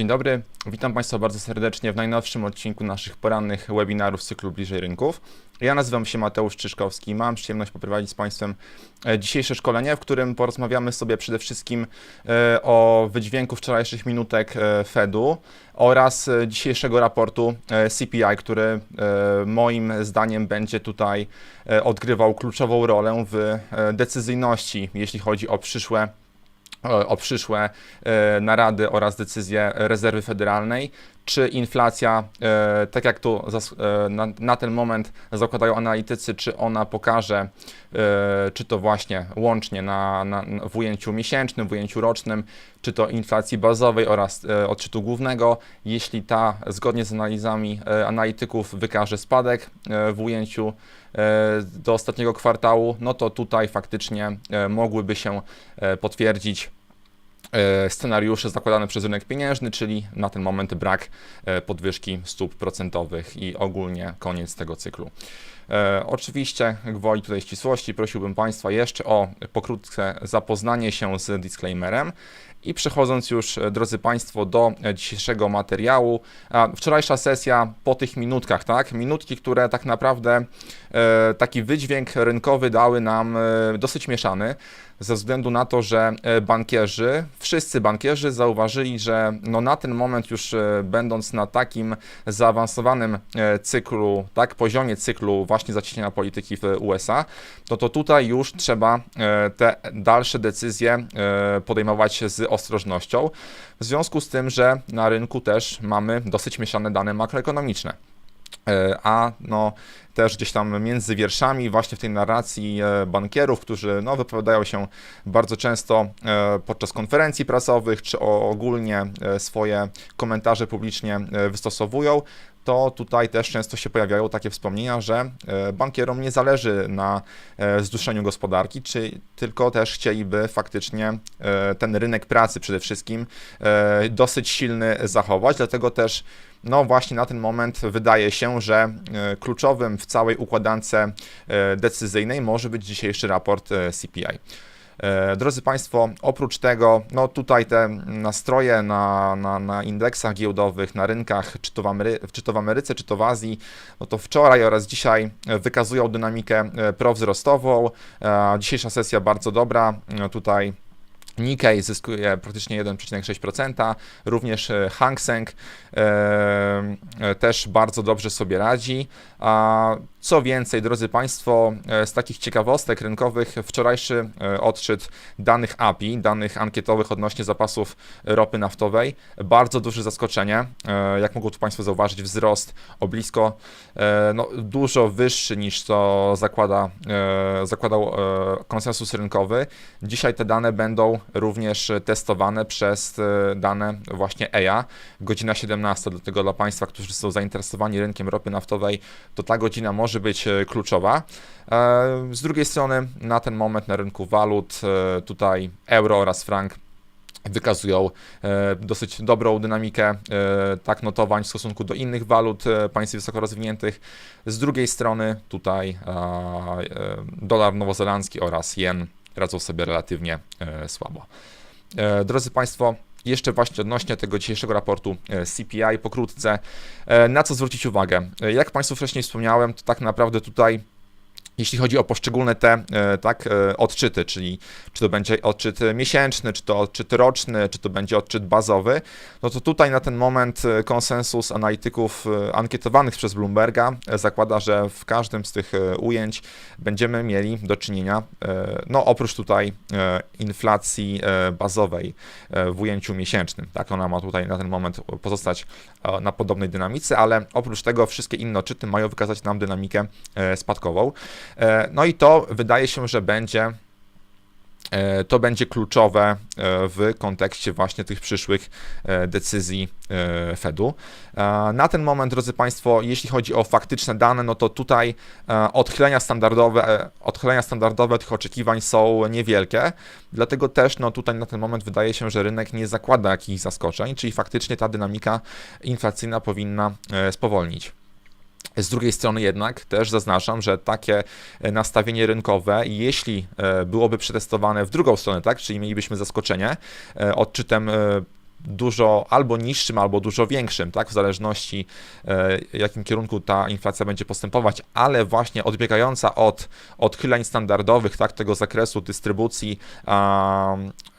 Dzień dobry, witam Państwa bardzo serdecznie w najnowszym odcinku naszych porannych webinarów z cyklu Bliżej Rynków. Ja nazywam się Mateusz Czyszkowski i mam przyjemność poprowadzić z Państwem e, dzisiejsze szkolenie, w którym porozmawiamy sobie przede wszystkim e, o wydźwięku wczorajszych minutek e, Fedu oraz dzisiejszego raportu CPI, który moim zdaniem będzie tutaj odgrywał kluczową rolę w decyzyjności, jeśli chodzi o przyszłe o przyszłe e, narady oraz decyzje rezerwy federalnej, czy inflacja, e, tak jak zas- e, na, ten moment zakładają analitycy, czy ona pokaże, czy to właśnie łącznie na, na, w ujęciu miesięcznym, w ujęciu rocznym, czy to inflacji bazowej oraz odczytu głównego. Jeśli ta zgodnie z analizami analityków wykaże spadek w ujęciu do ostatniego kwartału, no to tutaj faktycznie e, mogłyby się e, potwierdzić e, scenariusze zakładane przez rynek pieniężny, czyli na ten moment brak e, podwyżki stóp procentowych i ogólnie koniec tego cyklu. E, Oczywiście, gwoli tutaj ścisłości, prosiłbym Państwa jeszcze o pokrótce zapoznanie się z disclaimerem. I przechodząc już, e, drodzy Państwo, do dzisiejszego materiału. Wczorajsza sesja po tych minutkach, tak? Minutki, które tak naprawdę e, taki wydźwięk rynkowy dały nam dosyć mieszany, ze względu na to, że e, bankierzy, wszyscy bankierzy zauważyli, że no na ten moment już e, będąc na takim zaawansowanym e, cyklu, tak, poziomie cyklu właśnie zacieśnienia polityki w USA, to to tutaj już trzeba te dalsze decyzje podejmować z ostrożnością, w związku z tym, że na rynku też mamy dosyć mieszane dane makroekonomiczne. E, A no, też gdzieś tam między wierszami, właśnie w tej narracji e, bankierów, którzy no, wypowiadają się bardzo często e, podczas konferencji prasowych, czy ogólnie swoje komentarze publicznie wystosowują, to tutaj też często się pojawiają takie wspomnienia, że e, bankierom nie zależy na e, zduszeniu gospodarki, czy tylko też chcieliby faktycznie e, ten rynek pracy przede wszystkim dosyć silny zachować, dlatego też no właśnie na ten moment wydaje się, że kluczowym w całej układance decyzyjnej może być dzisiejszy raport CPI. E, Drodzy Państwo, oprócz tego, no tutaj te nastroje na, na, na indeksach giełdowych, na rynkach, czy to, w Amery- czy to w Ameryce, czy to w Azji, no to wczoraj oraz dzisiaj e, wykazują dynamikę e, prowzrostową. Dzisiejsza sesja bardzo dobra. Tutaj Nikkei zyskuje praktycznie 1,6%, również Hang Seng też bardzo dobrze sobie radzi. A co więcej, drodzy Państwo, e, z takich ciekawostek rynkowych, wczorajszy e, odczyt danych API, danych ankietowych odnośnie zapasów ropy naftowej, bardzo duże zaskoczenie. E, Jak mogą tu Państwo zauważyć, wzrost o blisko, no, dużo wyższy niż to zakłada, zakładał konsensus rynkowy. Dzisiaj te dane będą również testowane przez dane właśnie EIA, godzina 17, dlatego dla Państwa, którzy są zainteresowani rynkiem ropy naftowej, to ta godzina może być e, kluczowa. E, Z drugiej strony, na ten moment na rynku walut, e, tutaj euro oraz frank wykazują dosyć dobrą dynamikę tak notowań w stosunku do innych walut państw wysoko rozwiniętych. Z drugiej strony tutaj dolar nowozelandzki oraz jen radzą sobie relatywnie słabo. Drodzy Państwo, jeszcze właśnie odnośnie tego dzisiejszego raportu e, CPI pokrótce, e, na co zwrócić uwagę? E, Jak Państwu wcześniej wspomniałem, to tak naprawdę tutaj jeśli chodzi o poszczególne te e, tak, e, odczyty, czyli czy to będzie odczyt miesięczny, czy to odczyt roczny, czy to będzie odczyt bazowy, no to tutaj na ten moment e, konsensus analityków ankietowanych przez Bloomberga zakłada, że w każdym z tych ujęć będziemy mieli do czynienia, no oprócz tutaj inflacji bazowej w ujęciu miesięcznym, tak, ona ma tutaj na ten moment pozostać na podobnej dynamice, ale oprócz tego wszystkie inne odczyty mają wykazać nam dynamikę spadkową. E, No i to wydaje się, że będzie e, to będzie kluczowe e, w kontekście właśnie tych przyszłych decyzji Fedu. Na ten moment, drodzy Państwo, jeśli chodzi o faktyczne dane, no to tutaj odchylenia standardowe, odchylenia standardowe tych oczekiwań są niewielkie, dlatego też no tutaj na ten moment wydaje się, że rynek nie zakłada jakichś zaskoczeń, czyli faktycznie ta dynamika inflacyjna powinna spowolnić. Z drugiej strony jednak też zaznaczam, że takie e, nastawienie rynkowe, jeśli e, byłoby przetestowane w drugą stronę, tak, czyli mielibyśmy zaskoczenie e, odczytem dużo albo niższym, albo dużo większym, tak, w zależności e, jakim kierunku ta inflacja będzie postępować, ale właśnie odbiegająca od odchyleń standardowych, tak, tego zakresu dystrybucji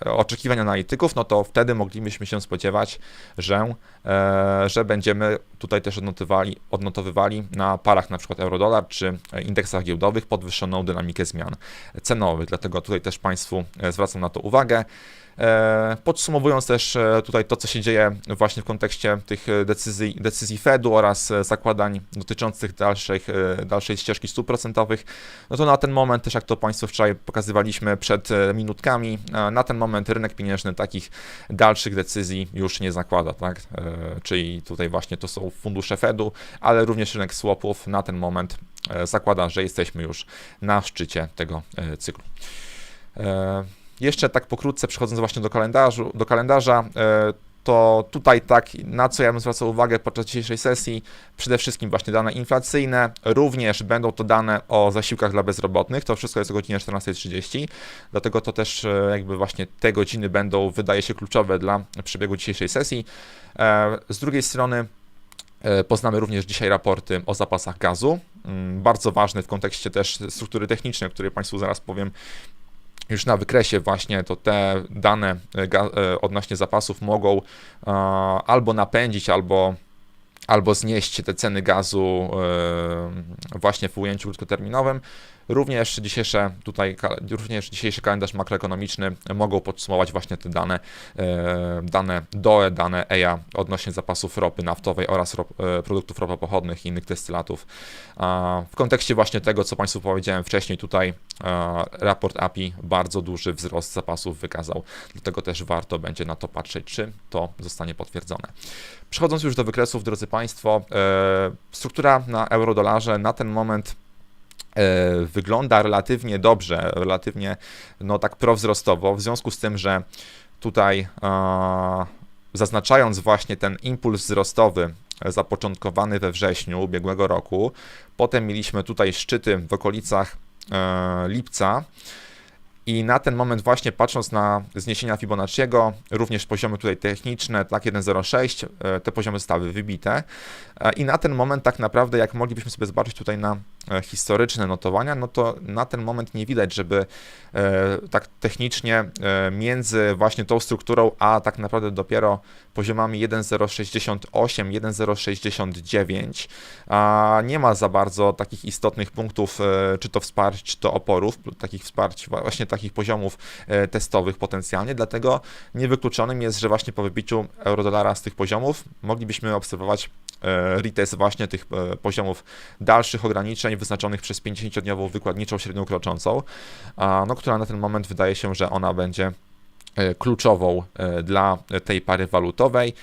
oczekiwań analityków, no to wtedy moglibyśmy się spodziewać, że, e, że będziemy tutaj też odnotowali, odnotowywali na parach na przykład euro-dolar czy indeksach giełdowych podwyższoną dynamikę zmian cenowych, dlatego tutaj też Państwu e, zwracam na to uwagę. E, podsumowując też e, tutaj to, co się dzieje właśnie w kontekście tych decyzji, decyzji Fedu oraz zakładań dotyczących dalszej, dalszej ścieżki stóp procentowych, no to na ten moment, też jak to Państwu wczoraj pokazywaliśmy przed minutkami, na ten moment rynek pieniężny takich dalszych decyzji już nie zakłada, tak? Czyli tutaj właśnie to są fundusze Fedu, ale również rynek swapów na ten moment zakłada, że jesteśmy już na szczycie tego cyklu. Jeszcze tak pokrótce przechodząc właśnie do, kalendarzu, do kalendarza, e, to tutaj tak, na co ja bym zwracał uwagę podczas dzisiejszej sesji, przede wszystkim właśnie dane inflacyjne, również będą to dane o zasiłkach dla bezrobotnych, to wszystko jest o godzinie 14.30, dlatego to też e, jakby właśnie te godziny będą, wydaje się, kluczowe dla przebiegu dzisiejszej sesji. E, z drugiej strony Poznamy również dzisiaj raporty o zapasach gazu, mm, bardzo ważny w kontekście też struktury technicznej, o której Państwu zaraz powiem już na wykresie właśnie to te dane e, e, odnośnie zapasów mogą e, albo napędzić, albo albo znieść te ceny gazu właśnie w ujęciu krótkoterminowym. Również dzisiejsze tutaj, również dzisiejszy kalendarz makroekonomiczny mogą podsumować właśnie te dane, dane DOE, dane EIA odnośnie zapasów ropy naftowej oraz rop, produktów ropopochodnych i innych destylatów. W kontekście właśnie tego, co Państwu powiedziałem wcześniej, tutaj raport API bardzo duży wzrost zapasów wykazał, dlatego też warto będzie na to patrzeć, czy to zostanie potwierdzone. Przechodząc już do wykresów, drodzy Państwo, e, struktura na euro-dolarze na ten moment e, wygląda relatywnie dobrze, relatywnie no tak prowzrostowo, w związku z tym, że tutaj zaznaczając właśnie ten impuls wzrostowy zapoczątkowany we wrześniu ubiegłego roku, potem mieliśmy tutaj szczyty w okolicach e, lipca, i na ten moment właśnie patrząc na zniesienia Fibonacciego, również poziomy tutaj techniczne, tak 1.06, e, te poziomy zostały wybite. E, I na ten moment tak naprawdę, jak moglibyśmy sobie zobaczyć tutaj na e, historyczne notowania, no to na ten moment nie widać, żeby tak technicznie między właśnie tą strukturą, a tak naprawdę dopiero poziomami 1.068, 1.069 nie ma za bardzo takich istotnych punktów, czy to wsparć, czy to oporów, takich wsparć właśnie takich poziomów e, testowych potencjalnie, dlatego niewykluczonym jest, że właśnie po wybiciu eurodolara z tych poziomów moglibyśmy obserwować e, retest właśnie tych e, poziomów dalszych ograniczeń wyznaczonych przez 50-dniową wykładniczą średnią kroczącą, no, która na ten moment wydaje się, że ona będzie kluczową dla tej pary walutowej.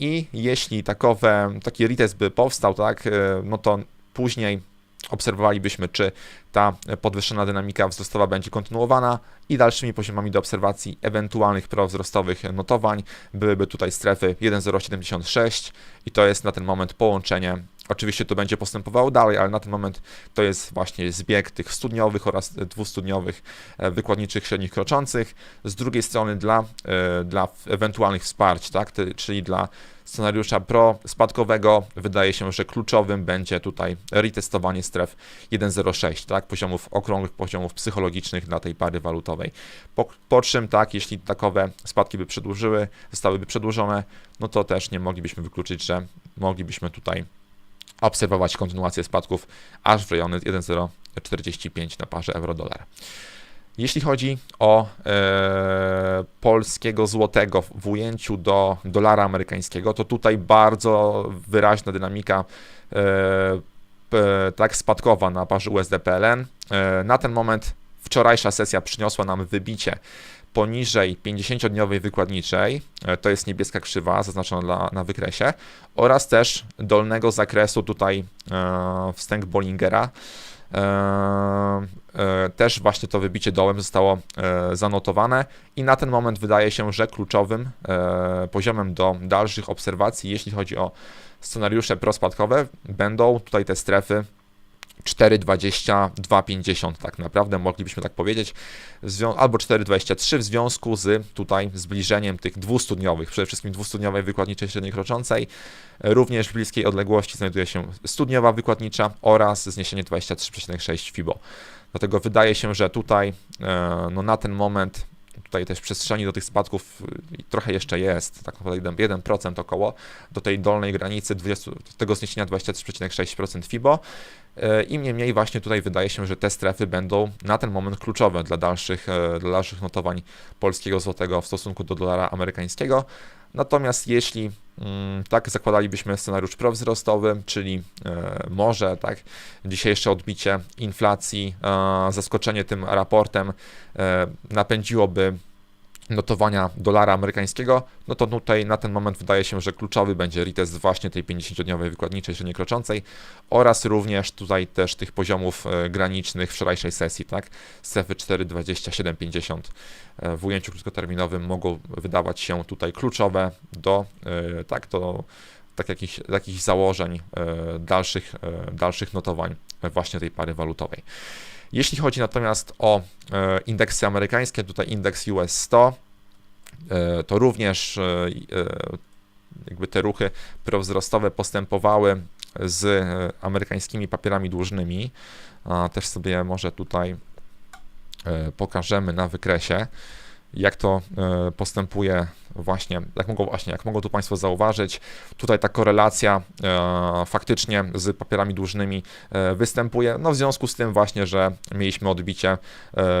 I jeśli takowe, taki retest by powstał, tak, no to później obserwowalibyśmy, czy ta podwyższona dynamika wzrostowa będzie kontynuowana i dalszymi poziomami do obserwacji ewentualnych prowzrostowych notowań. Byłyby tutaj strefy 1,076 i to jest na ten moment połączenie Oczywiście to będzie postępowało dalej, ale na ten moment to jest właśnie zbieg tych studniowych oraz dwustudniowych e, wykładniczych średnich kroczących. Z drugiej strony dla, e, dla ewentualnych wsparć, tak, czyli dla scenariusza pro-spadkowego wydaje się, że kluczowym będzie tutaj retestowanie stref 1.06, tak, poziomów okrągłych, poziomów psychologicznych dla tej pary walutowej. Po, po czym, tak, jeśli takowe spadki by przedłużyły, zostałyby przedłużone, no to też nie moglibyśmy wykluczyć, że moglibyśmy tutaj obserwować kontynuację spadków aż w rejony 1,045 na parze euro-dolar. Jeśli chodzi o e, polskiego złotego w ujęciu do dolara amerykańskiego, to tutaj bardzo wyraźna dynamika e, tak spadkowa na parze USD-PLN. E, na ten moment wczorajsza sesja przyniosła nam wybicie poniżej 50-dniowej wykładniczej, e, to jest niebieska krzywa zaznaczona na, na wykresie, oraz też dolnego zakresu tutaj e, wstęg Bollingera. E, e, też właśnie to wybicie dołem zostało e, zanotowane i na ten moment wydaje się, że kluczowym e, poziomem do dalszych obserwacji, jeśli chodzi o scenariusze prospadkowe, będą tutaj te strefy 4,20, 2,50 tak naprawdę moglibyśmy tak powiedzieć, albo 4,23 w związku z tutaj zbliżeniem tych dwustudniowych, przede wszystkim dwustudniowej wykładniczej średniej kroczącej. Również w bliskiej odległości znajduje się studniowa wykładnicza oraz zniesienie 23,6 FIBO. Dlatego wydaje się, że tutaj e, no na ten moment tutaj też przestrzeni do tych spadków y, trochę jeszcze jest, tak naprawdę 1%, 1% około, do tej dolnej granicy 20, tego zniesienia 23,6% FIBO. E, I niemniej właśnie tutaj wydaje się, że te strefy będą na ten moment kluczowe dla dalszych, e, dla dalszych notowań polskiego złotego w stosunku do dolara amerykańskiego. Natomiast jeśli tak zakładalibyśmy scenariusz prowzrostowy, czyli e, może tak dzisiejsze odbicie inflacji, e, zaskoczenie tym raportem e, napędziłoby notowania dolara amerykańskiego, no to tutaj na ten moment wydaje się, że kluczowy będzie retest właśnie tej 50-dniowej wykładniczej średniej kroczącej oraz również tutaj też tych poziomów e, granicznych wczorajszej sesji, tak? Strefy 4,27,50 e, w ujęciu krótkoterminowym mogą wydawać się tutaj kluczowe do, e, tak, do tak założeń dalszych, dalszych notowań właśnie tej pary walutowej. Jeśli chodzi natomiast o e, indeksy amerykańskie, tutaj indeks US 100, e, to również e, jakby te ruchy prowzrostowe postępowały z amerykańskimi papierami dłużnymi. Też sobie może tutaj pokażemy na wykresie, jak to postępuje właśnie, jak mogą, właśnie, jak mogą tu Państwo zauważyć, tutaj ta korelacja e, faktycznie z papierami dłużnymi e, występuje, no w związku z tym właśnie, że mieliśmy odbicie e,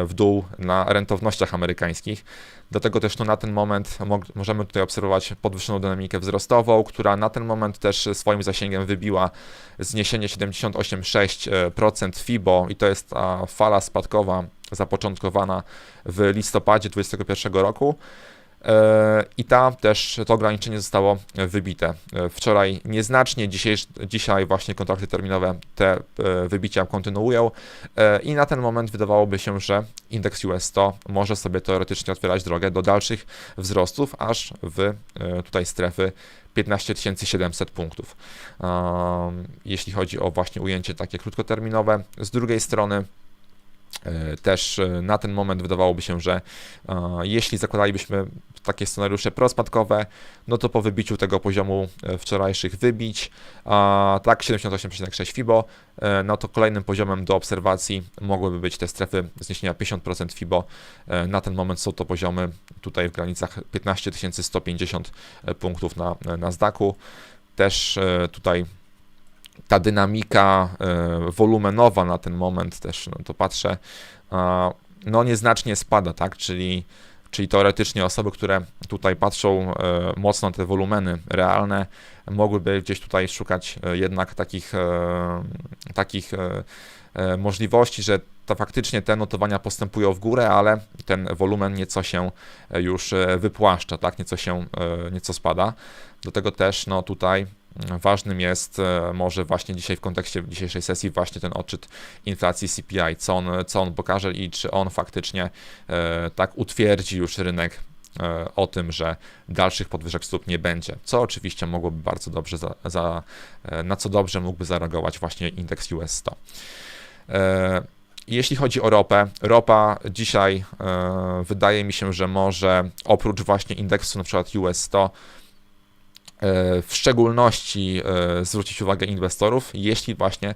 w dół na rentownościach amerykańskich. Dlatego też no, na ten moment możemy tutaj obserwować podwyższoną dynamikę wzrostową, która na ten moment też swoim zasięgiem wybiła zniesienie 78,6% FIBO i to jest ta fala spadkowa zapoczątkowana w listopadzie 2021 roku. E, I tam też to ograniczenie zostało wybite. E, wczoraj nieznacznie, dzisiaj, dzisiaj właśnie kontrakty terminowe te e, wybicia kontynuują i na ten moment wydawałoby się, że indeks US 100 może sobie teoretycznie otwierać drogę do dalszych wzrostów, aż w tutaj strefy 15 700 punktów. Jeśli chodzi o właśnie ujęcie takie krótkoterminowe. Z drugiej strony też e, na ten moment wydawałoby się, że e, jeśli zakładalibyśmy takie scenariusze prospadkowe, no to po wybiciu tego poziomu wczorajszych wybić, tak 78,6 FIBO, no to kolejnym poziomem do obserwacji mogłyby być te strefy zniesienia 50% FIBO. Na ten moment są to poziomy tutaj w granicach 15 150 punktów na, na zdaku. Też tutaj ta dynamika e, wolumenowa na ten moment też, no to patrzę, no nieznacznie spada, tak, czyli, czyli teoretycznie osoby, które tutaj patrzą e, mocno na te wolumeny realne, mogłyby gdzieś tutaj szukać e, jednak takich, takich możliwości, że to faktycznie te notowania postępują w górę, ale ten wolumen nieco się już wypłaszcza, tak, nieco się, nieco spada. Do tego też, no tutaj Ważnym jest e, może właśnie dzisiaj w kontekście dzisiejszej sesji właśnie ten odczyt inflacji CPI, co on, co on pokaże i czy on faktycznie e, tak utwierdzi już rynek e, o tym, że dalszych podwyżek stóp nie będzie, co oczywiście mogłoby bardzo dobrze, za, za, na co dobrze mógłby zareagować właśnie indeks US 100. Jeśli chodzi o ropę, ropa dzisiaj wydaje mi się, że może oprócz właśnie indeksu przykład US 100 E, w szczególności e, zwrócić uwagę inwestorów, jeśli właśnie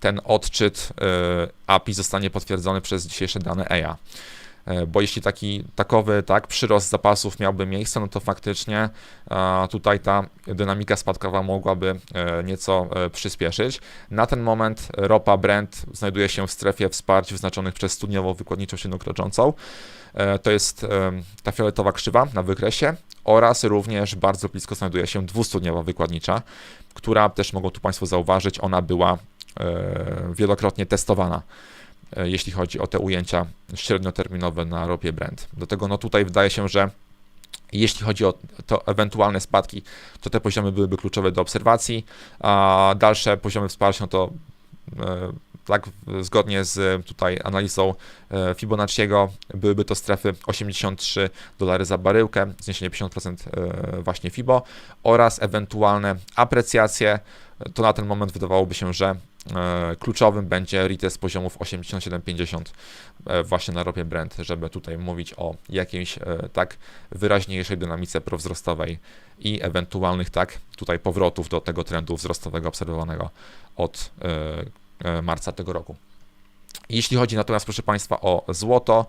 ten odczyt e, API zostanie potwierdzony przez dzisiejsze dane EIA. Bo jeśli taki takowy tak, przyrost zapasów miałby miejsce, no to faktycznie tutaj ta dynamika spadkowa mogłaby nieco przyspieszyć. Na ten moment ropa Brent znajduje się w strefie wsparć wyznaczonych przez studniową wykładniczą średnią kroczącą. To jest ta fioletowa krzywa na wykresie oraz również bardzo blisko znajduje się dwustudniowa wykładnicza, która też mogą tu Państwo zauważyć, ona była e, wielokrotnie testowana e, jeśli chodzi o te ujęcia średnioterminowe na ropie Brent. Do tego no tutaj wydaje się, że jeśli chodzi o to ewentualne spadki, to te poziomy byłyby kluczowe do obserwacji, a dalsze poziomy wsparcia no to tak, zgodnie z tutaj analizą e, Fibonacciego byłyby to strefy 83 dolary za baryłkę, zniesienie 50% e, właśnie Fibo oraz ewentualne aprecjacje, to na ten moment wydawałoby się, że e, kluczowym będzie retest poziomów 87-50 e, właśnie na ropie Brent, żeby tutaj mówić o jakiejś e, tak wyraźniejszej dynamice prowzrostowej i ewentualnych tak tutaj powrotów do tego trendu wzrostowego obserwowanego od e, e, marca tego roku. Jeśli chodzi natomiast, proszę Państwa, o złoto,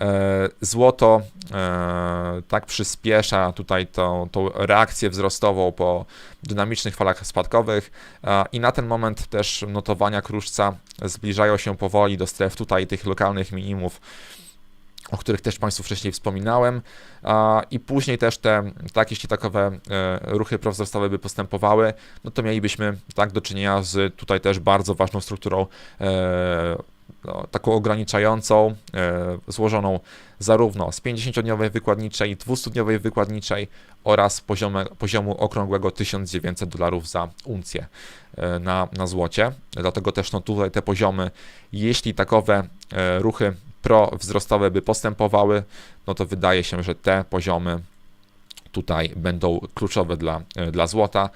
e, złoto e, tak przyspiesza tutaj tą, tą reakcję wzrostową po dynamicznych falach spadkowych i na ten moment też notowania kruszca zbliżają się powoli do stref tutaj tych lokalnych minimów, o których też Państwu wcześniej wspominałem i później też te, tak, jeśli takowe e, ruchy prowzrostowe by postępowały, no to mielibyśmy tak do czynienia z tutaj też bardzo ważną strukturą no, taką ograniczającą, e, złożoną zarówno z 50-dniowej wykładniczej, 200-dniowej wykładniczej oraz poziome, poziomu okrągłego 1900 dolarów za uncję e, na, na złocie. Dlatego też no, tutaj te poziomy, jeśli takowe e, ruchy prowzrostowe by postępowały, no to wydaje się, że te poziomy tutaj będą kluczowe dla, dla złota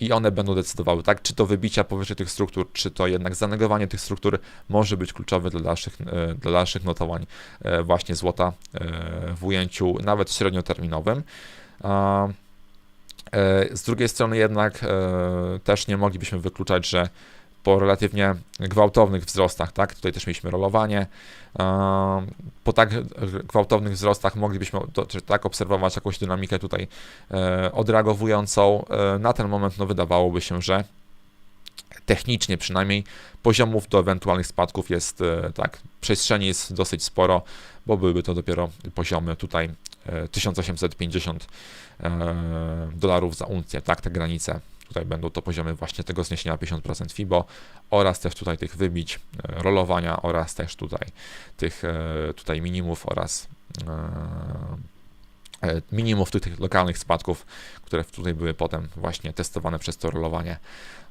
i one będą decydowały, tak, czy to wybicia powyżej tych struktur, czy to jednak zanegowanie tych struktur może być kluczowe dla dalszych, e, dla dalszych notowań e, właśnie złota e, w ujęciu nawet średnioterminowym. E, Z drugiej strony jednak e, też nie moglibyśmy wykluczać, że po relatywnie gwałtownych wzrostach, tak, tutaj też mieliśmy rolowanie, e, po tak gwałtownych wzrostach moglibyśmy to, tak obserwować jakąś dynamikę tutaj e, odreagowującą. E, Na ten moment no, wydawałoby się, że technicznie przynajmniej poziomów do ewentualnych spadków jest e, tak, przestrzeni jest dosyć sporo, bo byłyby to dopiero poziomy tutaj e, 1850 e, dolarów za uncję, tak, te granice. Tutaj będą to poziomy właśnie tego zniesienia 50% FIBO oraz też tutaj tych wybić, e, rolowania oraz też tutaj tych e, tutaj minimów oraz e, minimów tych, tych lokalnych spadków, które tutaj były potem właśnie testowane przez to rolowanie.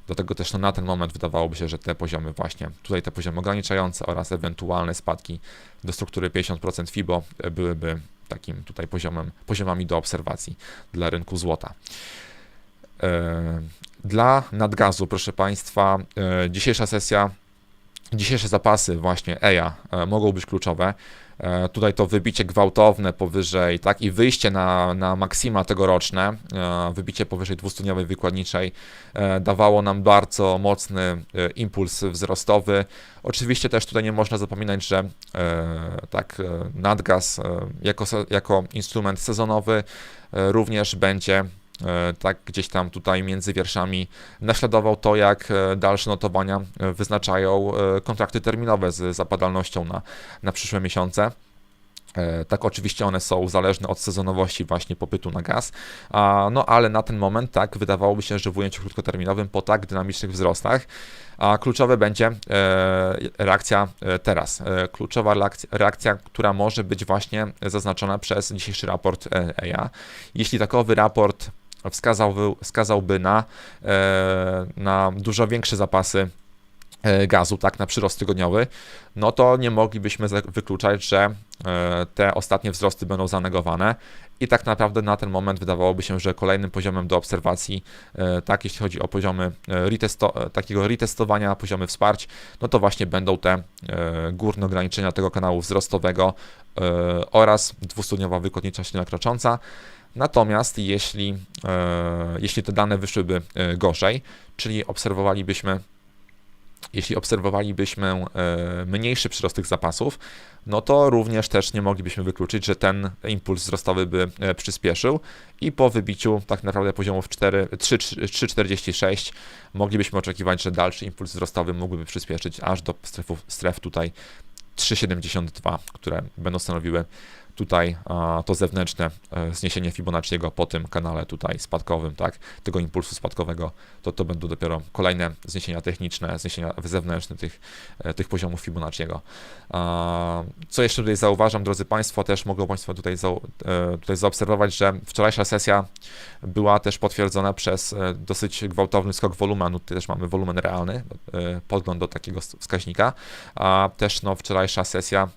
Do tego też no, na ten moment wydawałoby się, że te poziomy właśnie, tutaj te poziomy ograniczające oraz ewentualne spadki do struktury 50% FIBO byłyby takim tutaj poziomem, poziomami do obserwacji dla rynku złota. E, Dla nadgazu, proszę Państwa, e, dzisiejsza sesja, dzisiejsze zapasy właśnie EIA e, mogą być kluczowe. Tutaj to wybicie gwałtowne powyżej, tak, i wyjście na, na maksima tegoroczne, wybicie powyżej 200-dniowej wykładniczej dawało nam bardzo mocny impuls wzrostowy. Oczywiście też tutaj nie można zapominać, że tak, nadgaz jako, jako instrument sezonowy również będzie tak gdzieś tam tutaj między wierszami naśladował to, jak e, dalsze notowania e, wyznaczają e, kontrakty terminowe z zapadalnością na, na przyszłe miesiące. E, Tak, oczywiście one są zależne od sezonowości właśnie popytu na gaz, no ale na ten moment tak wydawałoby się, że w ujęciu krótkoterminowym po tak dynamicznych wzrostach a kluczowe będzie e, reakcja e, teraz. E, Kluczowa reakcja, która może być właśnie zaznaczona przez dzisiejszy raport e, EIA. Jeśli takowy raport wskazałby, wskazałby na, e, na dużo większe zapasy e, gazu, tak, na przyrost tygodniowy, no to nie moglibyśmy za- wykluczać, że e, te ostatnie wzrosty będą zanegowane i tak naprawdę na ten moment wydawałoby się, że kolejnym poziomem do obserwacji, tak, jeśli chodzi o poziomy retesto, takiego retestowania, poziomy wsparć, no to właśnie będą te górne ograniczenia tego kanału wzrostowego oraz 200-dniowa wykładnicza średnia krocząca. Natomiast jeśli, e, jeśli te dane wyszłyby e, gorzej, czyli obserwowalibyśmy jeśli obserwowalibyśmy e, mniejszy przyrost tych zapasów, no to również też nie moglibyśmy wykluczyć, że ten impuls wzrostowy by przyspieszył i po wybiciu tak naprawdę poziomów 4 3 3,46 moglibyśmy oczekiwać, że dalszy impuls wzrostowy mógłby przyspieszyć aż do strefów, stref tutaj 3,72, które będą stanowiły tutaj to zewnętrzne e, zniesienie Fibonacciego po tym kanale tutaj spadkowym, tak, tego impulsu spadkowego, to to będą dopiero kolejne zniesienia techniczne, zniesienia zewnętrzne tych, e, tych poziomów Fibonacciego. Co jeszcze tutaj zauważam, drodzy Państwo, też mogą Państwo tutaj, zau, e, tutaj zaobserwować, że wczorajsza sesja była też potwierdzona przez dosyć gwałtowny skok wolumenu, tutaj też mamy wolumen realny, podgląd do takiego wskaźnika, a też no, wczorajsza sesja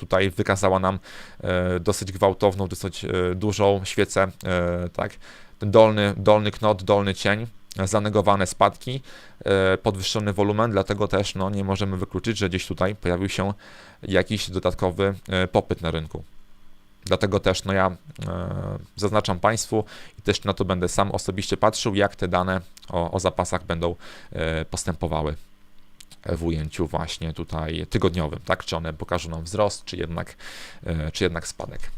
tutaj wykazała nam e, dosyć gwałtowną, dosyć e, dużą świecę, e, tak, ten dolny, dolny knot, dolny cień, zanegowane spadki, podwyższony wolumen, dlatego też no, nie możemy wykluczyć, że gdzieś tutaj pojawił się jakiś dodatkowy popyt na rynku. Dlatego też no ja zaznaczam Państwu i też na to będę sam osobiście patrzył, jak te dane o, o zapasach będą postępowały w ujęciu właśnie tutaj tygodniowym, tak? Czy one pokażą nam wzrost, czy jednak, e, czy jednak spadek.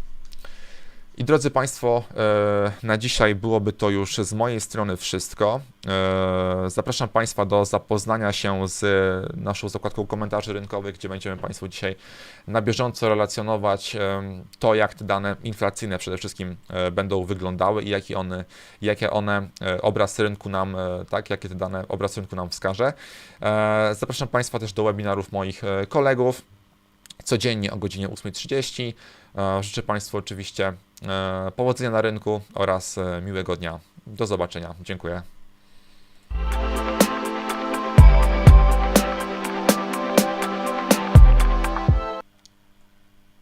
I drodzy Państwo, e, na dzisiaj byłoby to już z mojej strony wszystko. E, Zapraszam Państwa do zapoznania się z naszą zakładką komentarzy rynkowych, gdzie będziemy Państwu dzisiaj na bieżąco relacjonować to, jak te dane inflacyjne przede wszystkim e, będą wyglądały i jaki one, jakie one e, obraz rynku nam, e, tak, jakie te dane obraz rynku nam wskaże. E, Zapraszam Państwa też do webinarów moich e, kolegów codziennie o godzinie 8.30. E, Życzę Państwu oczywiście e, E, powodzenia na rynku oraz e, miłego dnia. Do zobaczenia. Dziękuję.